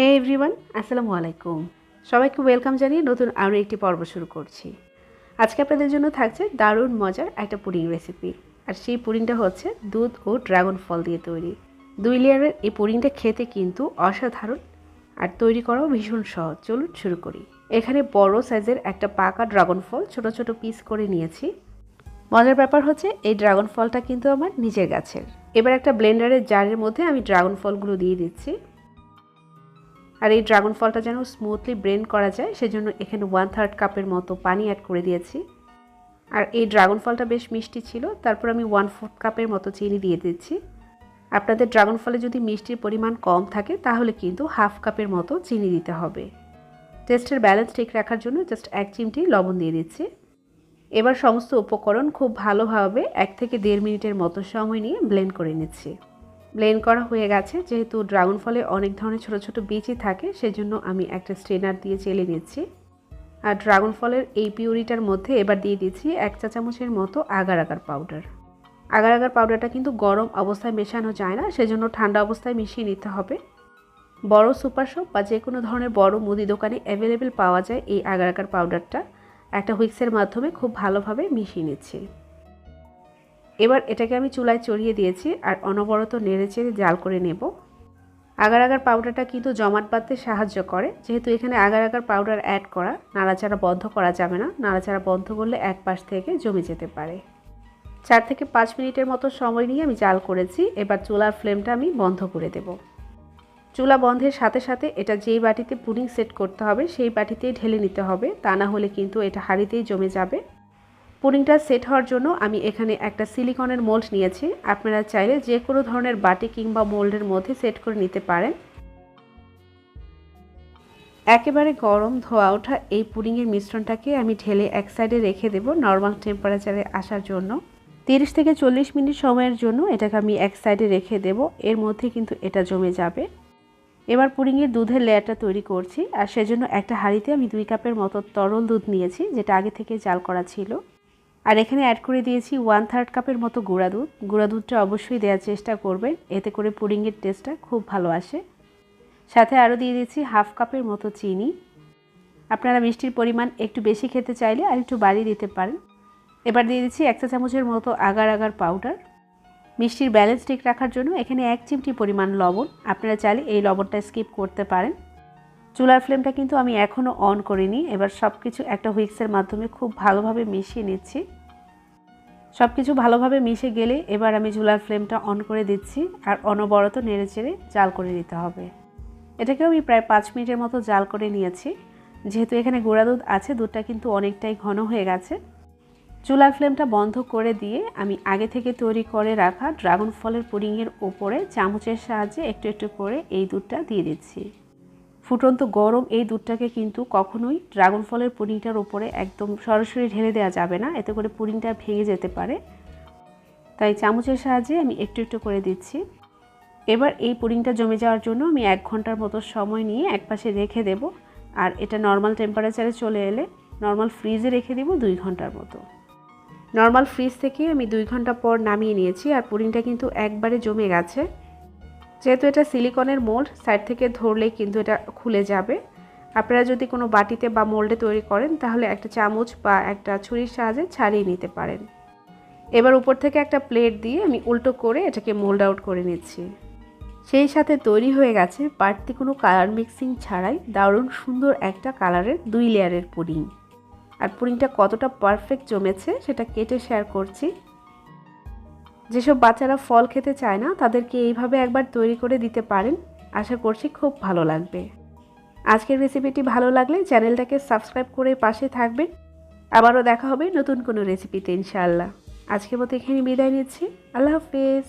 হে everyone আসসালামু আলাইকুম। সবাইকে ওয়েলকাম জানিয়ে নতুন আরও একটি পর্ব শুরু করছি। আজকে আপনাদের জন্য থাকছে দারুণ মজার একটা পুডিং রেসিপি আর সেই পুডিংটা হচ্ছে দুধ ও ড্রাগন ফল দিয়ে তৈরি। দুই লেয়ারের এই পুডিংটা খেতে কিন্তু অসাধারণ আর তৈরি করাও ভীষণ সহজ। চলুন শুরু করি। এখানে বড় সাইজের একটা পাকা ড্রাগন ফল ছোট ছোট পিস করে নিয়েছি। মজার ব্যাপার হচ্ছে এই ড্রাগন ফলটা কিন্তু আমার নিজের গাছের। এবার একটা ব্লেন্ডারের জারের মধ্যে আমি ড্রাগন ফলগুলো দিয়ে দিচ্ছি। আর এই ড্রাগন ফলটা যেন স্মুথলি ব্রেন করা যায়, সেজন্য এখানে ওয়ান থার্ড কাপের মতো পানি অ্যাড করে দিয়েছি। আর এই ড্রাগন ফলটা বেশ মিষ্টি ছিল, তারপর আমি ওয়ান ফোর্থ কাপের মতো চিনি দিয়ে দিচ্ছি। আপনাদের ড্রাগন ফলে যদি মিষ্টির পরিমাণ কম থাকে, তাহলে কিন্তু হাফ কাপের মতো চিনি দিতে হবে। টেস্টের ব্যালেন্স ঠিক রাখার জন্য জাস্ট এক চিমটি লবণ দিয়ে দিচ্ছি। এবার সমস্ত উপকরণ খুব ভালোভাবে এক থেকে দেড় মিনিটের মতো সময় নিয়ে ব্লেন্ড করে নিচ্ছি। ব্লেন্ড করা হয়ে গেছে। যেহেতু ড্রাগন ফলে অনেক ধরনের ছোট ছোট বীজই থাকে, সেজন্য আমি একটা স্ট্রেনার দিয়ে চেলে নিচ্ছি। আর ড্রাগন ফলের এই পিউরিটার মধ্যে এবার দিয়ে দিচ্ছি এক চা চামচের মতো agar agar powder agar agar পাউডারটা কিন্তু গরম অবস্থায় মেশানো যায় না, সেজন্য ঠান্ডা অবস্থায় মিশিয়ে নিতে হবে। বড় সুপার শপ বা যে কোনো ধরনের বড় মুদি দোকানে অ্যাভেলেবেল পাওয়া যায় এই আগার আগার পাউডারটা একটা হুইক্সের মাধ্যমে খুব ভালোভাবে মিশিয়ে নিচ্ছি। এবার এটাকে আমি চুলায় চড়িয়ে দিয়েছি আর অনবরত নেড়ে চেড়ে জাল করে নেব। আগার আগার পাউডারটা কিন্তু জমাট বাঁধতে সাহায্য করে। যেহেতু এখানে আগার আগার পাউডার অ্যাড করা, নাড়াচাড়া বন্ধ করা যাবে না। নাড়াচাড়া বন্ধ করলে এক পাশ থেকে জমে যেতে পারে। চার থেকে পাঁচ মিনিটের মতো সময় নিয়ে আমি জাল করেছি। এবার চুলার ফ্লেমটা আমি বন্ধ করে দেব। চুলা বন্ধের সাথে সাথে এটা যেই বাটিতে পুডিং সেট করতে হবে, সেই বাটিতেই ঢেলে নিতে হবে। তা না হলে কিন্তু এটা হাঁড়িতেই জমে যাবে। পুডিংটা সেট হওয়ার জন্য আমি এখানে একটা সিলিকনের মোল্ড নিয়েছি। আপনারা চাইলে যে কোনো ধরনের বাটি কিংবা মোল্ডের মধ্যে সেট করে নিতে পারেন। একেবারে গরম ধোয়া ওঠা এই পুডিংয়ের মিশ্রণটাকে আমি ঢেলে এক সাইডে রেখে দেব নর্মাল টেম্পারেচারে আসার জন্য। তিরিশ থেকে চল্লিশ মিনিট সময়ের জন্য এটাকে আমি এক সাইডে রেখে দেব, এর মধ্যে কিন্তু এটা জমে যাবে। এবার পুডিংয়ের দুধের লেয়ারটা তৈরি করছি, আর সেজন্য একটা হাঁড়িতে আমি দুই কাপের মতো তরল দুধ নিয়েছি, যেটা আগে থেকে জাল করা ছিল। আর এখানে অ্যাড করে দিয়েছি ওয়ান থার্ড কাপের মতো গুঁড়া দুধ। গুঁড়া দুধটা অবশ্যই দেওয়ার চেষ্টা করবেন, এতে করে পুডিংয়ের টেস্টটা খুব ভালো আসে। সাথে আরও দিয়ে দিয়েছি হাফ কাপের মতো চিনি। আপনারা মিষ্টির পরিমাণ একটু বেশি খেতে চাইলে আর একটু বাড়িয়ে দিতে পারেন। এবার দিয়ে দিচ্ছি এক চা চামচের মতো আগার আগার পাউডার মিষ্টির ব্যালেন্স ঠিক রাখার জন্য এখানে এক চিমটি পরিমাণ লবণ। আপনারা চাইলে এই লবণটা স্কিপ করতে পারেন। চুলার ফ্লেমটা কিন্তু আমি এখনও অন করিনি। এবার সব কিছু একটা হুইক্সের মাধ্যমে খুব ভালোভাবে মিশিয়ে নিচ্ছি। সব কিছু ভালোভাবে মিশে গেলে এবার আমি চুলার ফ্লেমটা অন করে দিচ্ছি আর অনবরত নেড়ে চেড়ে জাল করে নিতে হবে। এটাকেও আমি প্রায় পাঁচ মিনিটের মতো জাল করে নিয়েছি। যেহেতু এখানে গুঁড়া দুধ আছে, দুধটা কিন্তু অনেকটাই ঘন হয়ে গেছে। চুলার ফ্লেমটা বন্ধ করে দিয়ে আমি আগে থেকে তৈরি করে রাখা ড্রাগন ফলের পুডিংয়ের ওপরে চামচের সাহায্যে একটু একটু করে এই দুধটা দিয়ে দিচ্ছি। ফুটন্ত গরম এই দুধটাকে কিন্তু কখনোই ড্রাগন ফলের পুডিংটার ওপরে একদম সরাসরি ঢেলে দেওয়া যাবে না। এতে করে পুডিংটা ভেঙে যেতে পারে। তাই চামচের সাহায্যে আমি একটু একটু করে দিচ্ছি। এবার এই পুডিংটা জমে যাওয়ার জন্য আমি এক ঘণ্টার মতো সময় নিয়ে এক পাশে রেখে দেব। আর এটা নর্মাল টেম্পারেচারে চলে এলে নর্মাল ফ্রিজে রেখে দেব দুই ঘণ্টার মতো। নর্মাল ফ্রিজ থেকে আমি দুই ঘণ্টা পর নামিয়ে নিয়েছি। আর পুডিংটা কিন্তু একবারে জমে গেছে। যেহেতু এটা সিলিকনের মোল্ড সাইড থেকে ধরলেই কিন্তু এটা খুলে যাবে। আপনারা যদি কোনো বাটিতে বা মোল্ডে তৈরি করেন, তাহলে একটা চামচ বা একটা ছুরির সাহায্যে ছাড়িয়ে নিতে পারেন। এবার উপর থেকে একটা প্লেট দিয়ে আমি উল্টো করে এটাকে মোল্ড আউট করে নিচ্ছি। সেই সাথে তৈরি হয়ে গেছে বাড়তি কোনো কালার মিক্সিং ছাড়াই দারুণ সুন্দর একটা কালারের দুই লেয়ারের পুডিং আর পুডিংটা কতটা পারফেক্ট জমেছে, সেটা কেটে শেয়ার করছি। যেসব বাচ্চারা ফল খেতে চায় না, তাদেরকে এইভাবে একবার তৈরি করে দিতে পারেন। আশা করছি খুব ভালো লাগবে। আজকের রেসিপিটি ভালো লাগলে চ্যানেলটাকে সাবস্ক্রাইব করে পাশে থাকবেন। আবারও দেখা হবে নতুন কোনো রেসিপিতে ইনশাআল্লাহ। আজকের মতো এখানে বিদায় নিচ্ছি। আল্লাহ হাফেজ।